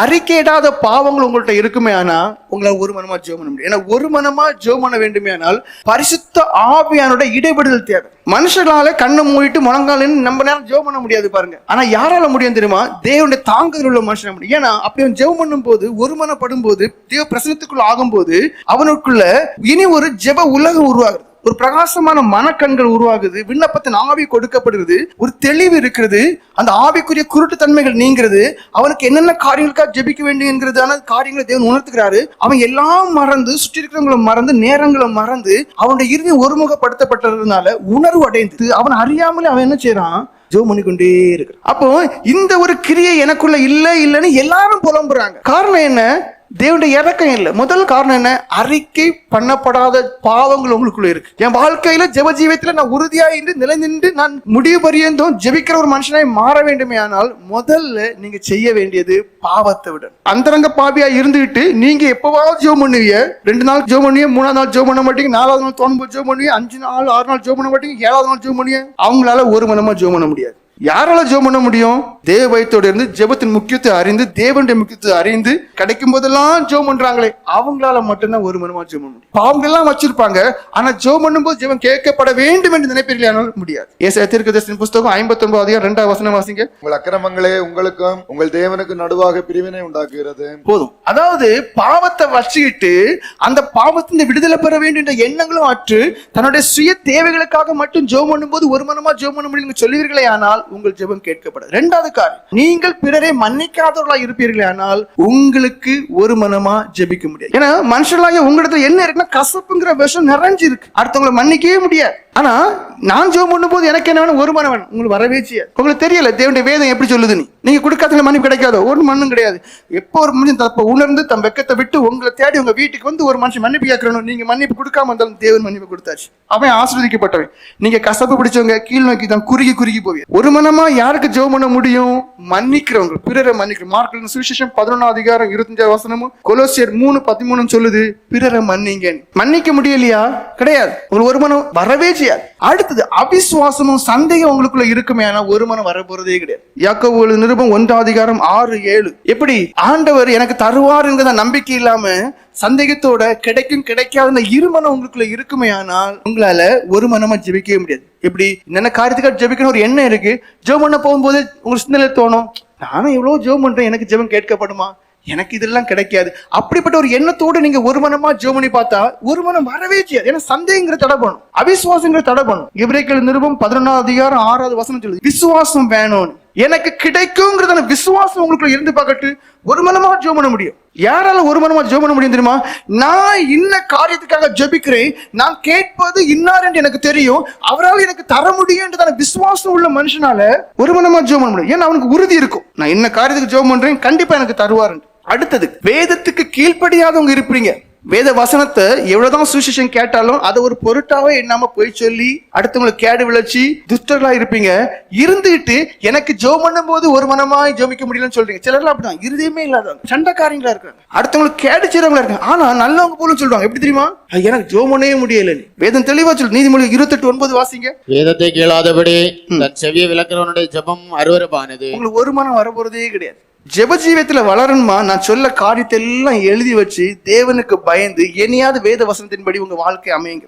அறிக்கையிடாத பாவங்கள் உங்கள்ட்ட இருக்குமே ஆனா உங்களை ஒரு மனமா ஜெபம் பண்ண முடியும் ஏன்னா ஒரு மனமா ஜெபம் பண்ண வேண்டுமே ஆனால் பரிசுத்த ஆவியானோட இடைபெடுதல் தேவை. மனுஷனால கண்ணை மூடிட்டு முழங்காலின்னு நம்ம நேரம் ஜெபம் பண்ண முடியாது பாருங்க. ஆனா யாரால முடியும் தெரியுமா? தேவனுடைய தாங்குதல் உள்ள மனுஷன் முடியும் ஏன்னா அப்படி அவன் ஜெபம் பண்ணும் போது ஒருமனப்படும் போது தேவ பிரசனத்துக்குள்ள ஆகும்போது அவனுக்குள்ள இனி ஒரு ஜெப உலகம் உருவாகுது ஒரு பிரகாசமான மனக்கண்கள் உருவாகுது விண்ணப்பத்தின் ஆவி கொடுக்கப்படுகிறது ஒரு தெளிவு இருக்கிறது அந்த ஆவிக்குரிய குருட்டு தன்மைகள் நீங்கிறது அவனுக்கு என்னென்ன காரியங்களுக்காக ஜெபிக்க வேண்டும் என்கிறதான காரியங்களை தேவன் உணர்த்துகிறாரு. அவன் எல்லாம் மறந்து சுற்றி இருக்கிறவங்களை மறந்து நேரங்களை மறந்து அவனுடைய இறுதி ஒருமுகப்படுத்தப்பட்டதுனால உணர்வு அடைந்து அவன் அறியாமலே அவன் என்ன செய்யறான் ஜோ பண்ணிக்கொண்டே இருக்கிறான். அப்போ இந்த ஒரு கிரியை எனக்குள்ள இல்லை இல்லைன்னு எல்லாரும் புலம்புறாங்க. காரணம் என்ன? தேவனுடைய இறக்கம் இல்லை. முதல் காரணம் என்ன? அறிக்கை பண்ணப்படாத பாவங்கள் உங்களுக்குள்ள இருக்கு. என் வாழ்க்கையில ஜெப ஜீவத்தில் நான் உறுதியாக இருந்து நிலை நின்று நான் முடிவு பரியந்தம் ஜெபிக்கிற ஒரு மனுஷனாய் மாற வேண்டுமே ஆனால் முதல்ல நீங்க செய்ய வேண்டியது பாவத்தை விட அந்தரங்க பாவியா இருந்துகிட்டு நீங்க எப்பவாவது ஜோ பண்ணுவீங்க? ரெண்டு நாள் ஜெபம் பண்ணுவீங்க மூணாவது நாள் ஜோம் பண்ண மாட்டீங்க நாலாவது நாள் தோணும்போது ஜெபம் பண்ணுவீங்க அஞ்சு நாள் ஆறு நாள் ஜோ பண்ண மாட்டீங்க ஏழாவது நாள் ஜோம் பண்ணுவீங்க. அவங்களால ஒரு மனமா ஜோம் பண்ண முடியாது. யாரால ஜெபம் பண்ண முடியும்? தேவ பயத்தோட இருந்து ஜெபத்தின் முக்கியத்துவம் அறிந்து தேவனுடைய முக்கியத்துவம் அறிந்து கிடைக்கும் போதெல்லாம் ஜெபம் பண்றாங்களே அவங்களால மட்டும்தான் ஒரு மனமா ஜெபம் பண்ண முடியும். பாவங்கள் எல்லாம் வச்சிருப்பாங்க. ஆனா ஜெபம் பண்ணும்போது ஜெபம் கேட்கப்பட வேண்டும் என்று நினைப்பீர்களானால் முடியாது. ஏசாய தீர்க்கதரிசன புஸ்தகம் ஐம்பத்தி ஒன்பது ரெண்டாவது வசனம் வாசிங்க. உங்கள் அக்கிரமங்களே உங்களுக்கும் உங்கள் தேவனுக்கு நடுவாக பிரிவினை உண்டாக்குகிறது. போதும். அதாவது பாவத்தை வச்சுக்கிட்டு அந்த பாவத்தின் விடுதலை பெற வேண்டும் என்ற எண்ணங்களும் அற்று தன்னுடைய சுய தேவைகளுக்காக மட்டும் ஜெபம் பண்ணும்போது ஒரு மனமா ஜெபம் பண்ண முடியும் சொல்லுவீர்களே ஆனால் உங்கள் ஜெபம் கேட்கப்படும் ரெண்டாவது காரியம் நீங்கள் பிறரை மன்னிக்காதவர்களா இருப்பீர்களே ஆனால் உங்களுக்கு ஒரு மனமா ஜெபிக்க முடியாது. ஏன்னா மனுஷர்களாக உங்களிடத்துல என்ன இருக்குன்னா கசப்புங்கிற விஷம் நிறைஞ்சிருக்கு. அடுத்தவங்களை மன்னிக்கவே முடியாது. ஆனா நான் ஜெபம் பண்ணும்போது எனக்கு என்ன வேணும்? ஒரு மனம் வேணும். உங்களுக்கு வரவே உங்களுக்கு தெரியல தேவனுடைய வேதம் எப்படி சொல்லுது நீ? நீங்க கொடுக்காத மன்னிப்பு கிடைக்காதோ? ஒரு மண்ணும் கிடையாது. எப்போ ஒரு மனுஷன் தப்ப உணர்ந்து தம் வெக்கத்தை விட்டு உங்களை தேடி உங்க வீட்டுக்கு வந்து ஒரு மனுஷன் மன்னிப்பு கேட்கணும் நீங்க மன்னிப்பு கொடுக்காம இருந்தாலும் தேவன் மன்னிப்பு கொடுத்தாச்சு. அவன் ஆசிர்வதிக்கப்பட்டவன். நீங்க கசப்பு பிடிச்சவங்க கீழ் நோக்கி தான் குறுகி குறுகி போவீங்க ஒரு மனமா யாருக்கு ஜெபம் பண்ண முடியும்? மன்னிக்கிறவங்க பிறரை மன்னிக்கிற மார்க் சுவிசேஷம் பதினொன்றாம் அதிகாரம் இருபத்தஞ்சாவது வசனமும் கொலோசியர் மூணு பதிமூணு சொல்லுது பிறரை மன்னிங்க மன்னிக்க முடியலையா? கிடையாது. உங்களுக்கு ஒரு மனம் வரவே கிடையாது. அடுத்தது அவிசுவாசமும் சந்தேகம் உங்களுக்குள்ள இருக்குமே ஆனா ஒரு மனம் வர போறதே கிடையாது. யாக்கோவு நிருபம் ஒன்றாம் அதிகாரம் ஆறு ஏழு. எப்படி? ஆண்டவர் எனக்கு தருவார் என்கிற நம்பிக்கை இல்லாம சந்தேகத்தோட கிடைக்கும் கிடைக்காத இருமனம் உங்களுக்குள்ள இருக்குமே ஆனால் உங்களால ஒரு மனமா ஜெபிக்கவே முடியாது. எப்படி? என்னென்ன காரியத்துக்காக ஜெபிக்கணும் ஒரு எண்ணம் இருக்கு. ஜெபம் பண்ண போகும்போது உங்களுக்கு சிந்தனை தோணும் நானும் எவ்வளவு ஜெபம் பண்றேன் எனக்கு ஜெபம் கேட்கப்படுமா? எனக்கு இதெல்லாம் கிடைக்காது. அப்படிப்பட்ட ஒரு எண்ணத்தோடு நீங்க ஒரு மனமா ஜோமனி பண்ணி பார்த்தா ஒரு மனம் வரவே செய்யாது. ஏன்னா சந்தேகங்கிற தடை பண்ணும். அவிசுவாசங்கிற தடை பண்ணும். இவரைக்கள் நிருபம் பதினொன்றாவது அதிகாரம் ஆறாவது வசனம் சொல்லுது. விசுவாசம் வேணும்னு. எனக்கு கிடைக்குங்கிறதான விசுவாசம் உங்களுக்குள்ள இருந்து பார்க்கட்டு ஒரு மனமா ஜெபம் பண்ண முடியும். யாரால ஒரு மனமா ஜோ பண்ண முடியும் தெரியுமா? நான் இன்ன காரியத்துக்காக ஜெபிக்கிறேன். நான் கேட்பது இன்னார் என்று எனக்கு தெரியும். அவரால் எனக்கு தர முடியும் என்றதான விசுவாசம் உள்ள மனுஷனால ஒரு மனமா ஜோ பண்ண முடியும். ஏன்னா அவனுக்கு உறுதி இருக்கும். நான் என்ன காரியத்துக்கு ஜோ பண்றேன். கண்டிப்பா எனக்கு தருவார் அடுத்தது வேதத்துக்கு கீழ்ப்படியாதவங்க இருப்பீங்க. வேத வசனத்தை எவ்வளவுதான் சுவிசேஷம் கேட்டாலும் அதை ஒரு பொருட்டாவே எண்ணாம போய் சொல்லி அடுத்தவங்களுக்கு கேடு விளைச்சி துஷ்டர்களா இருப்பீங்க. இருந்துகிட்டு எனக்கு ஜெபம் பண்ணும்போது ஒரு மனமாய் ஜெபிக்க முடியலன்னு சொல்றீங்க. சிலர்லாம் அப்படிதான். இருதயமே இல்லாதவங்க. சண்டைக்காரங்களா இருக்காங்க. அடுத்தவங்களுக்கு கேடு செய்றவங்களா இருக்காங்க. ஆனா நல்லவங்க போலும் சொல்லுவாங்க. எப்படி தெரியுமா? "ஐயா, எனக்கு ஜெபம் பண்ணவே முடியல வேதம் தெளிவா சொல்லு. நீதிமொழி இருபத்தெட்டு ஒன்பது வாசிங்க. வேதத்தை கேளாதபடி தன் செவியை விளக்கிறவனுடைய ஜெபம் அருவருப்பானது. உங்களுக்கு ஒரு மனம் வரப்போறதே கிடையாது. ஜெப வளரணுமா? நான் சொல்ல காரியத்தை எல்லாம் எழுதி வச்சு தேவனுக்கு பயந்து என்னையாவது வேத வசனத்தின்படி உங்கள் வாழ்க்கை அமையுங்க.